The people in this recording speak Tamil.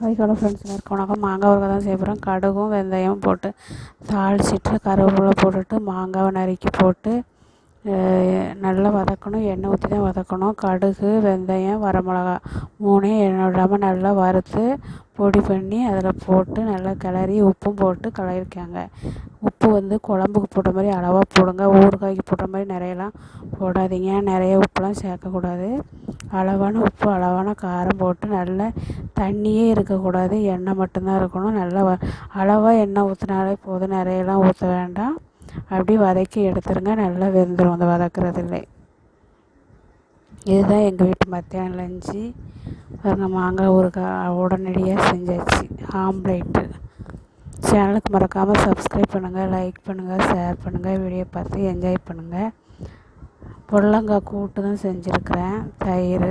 ஹாய்ஹலோ ஃப்ரெண்ட்ஸ் எல்லாருக்கும் வணக்கம். மாங்காய் ஊறுகாய் தான் செய்ய போகிறோம் கடுகும் வெந்தயம் போட்டு தாளிச்சிட்டு கருவேப்பிலை போட்டுட்டு மாங்காவை நறுக்கி போட்டு நல்லா வதக்கணும். எண்ணெய் ஊற்றி தான் வதக்கணும். கடுகு வெந்தயம் வரமிளகா மூணையும் எண்ணெய் விடாமல் நல்லா வறுத்து பொடி பண்ணி அதில் போட்டு நல்லா கிளறி உப்பும் போட்டு கிளறிக்காங்க உப்பு வந்து குழம்புக்கு போட்ட மாதிரி அளவாக போடுங்க. ஊறுகாய்க்கு போடுற மாதிரி நிறையலாம் போடாதீங்க. நிறைய உப்புலாம் சேர்க்கக்கூடாது. அளவான உப்பு அளவான காரம் போட்டு நல்லா தண்ணியே இருக்கக்கூடாது. எண்ணெய் மட்டும்தான் இருக்கணும். நல்லா அளவாக எண்ணெய் ஊற்றினாலே போதும். நிறையெல்லாம் ஊற்ற வேண்டாம். அப்படி வதக்கி எடுத்துருங்க. நல்லா வெந்துடும் அந்த வதக்குறதுலே. இதுதான் எங்கள் வீட்டு மத்தியானம் லஞ்சு. பாருங்கள் மாங்காய் ஊறுகாய் உடனடியாக செஞ்சாச்சு. ஆம்லேட்டு. சேனலுக்கு மறக்காமல் சப்ஸ்கிரைப் பண்ணுங்கள் லைக் பண்ணுங்கள் ஷேர் பண்ணுங்கள் வீடியோ பார்த்து என்ஜாய் பண்ணுங்கள் புடலங்காய் கூட்டு தான் செஞ்சுருக்கிறேன் தயிர்